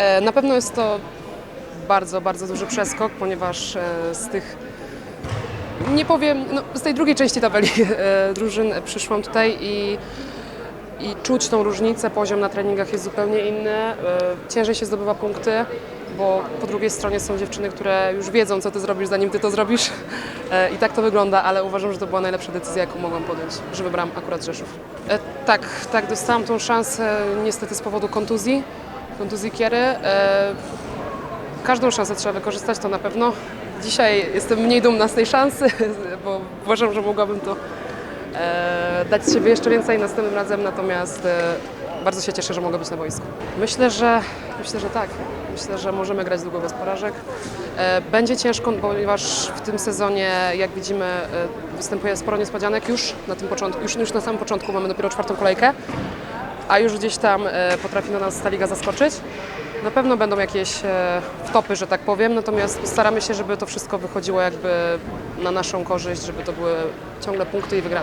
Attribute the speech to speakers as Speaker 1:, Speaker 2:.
Speaker 1: E, Na pewno jest to bardzo, bardzo duży przeskok, ponieważ e, z tych, nie powiem, no, z tej drugiej części tabeli e, drużyn przyszłam tutaj i, i czuć tą różnicę. Poziom na treningach jest zupełnie inny. Ciężej się zdobywa punkty, bo po drugiej stronie są dziewczyny, które już wiedzą, co ty zrobisz, zanim ty to zrobisz. I tak to wygląda, ale uważam, że to była najlepsza decyzja, jaką mogłam podjąć, że wybrałam akurat Rzeszów. Tak, tak, dostałam tą szansę niestety z powodu kontuzji kontuzji Kiery. E, każdą szansę trzeba wykorzystać, to na pewno. Dzisiaj jestem mniej dumna z tej szansy, bo uważam, że mogłabym to e, dać z siebie jeszcze więcej następnym razem, natomiast e, bardzo się cieszę, że mogę być na boisku. Myślę, że myślę, że tak. Myślę, że możemy grać długo bez porażek. Będzie ciężko, ponieważ w tym sezonie, jak widzimy, występuje sporo niespodzianek już na tym początku, już, już na samym początku mamy dopiero czwartą kolejkę a już gdzieś tam e, potrafi na nas ta liga zaskoczyć. Na pewno będą jakieś e, wtopy, że tak powiem, natomiast staramy się, żeby to wszystko wychodziło jakby na naszą korzyść, żeby to były ciągle punkty i wygrane.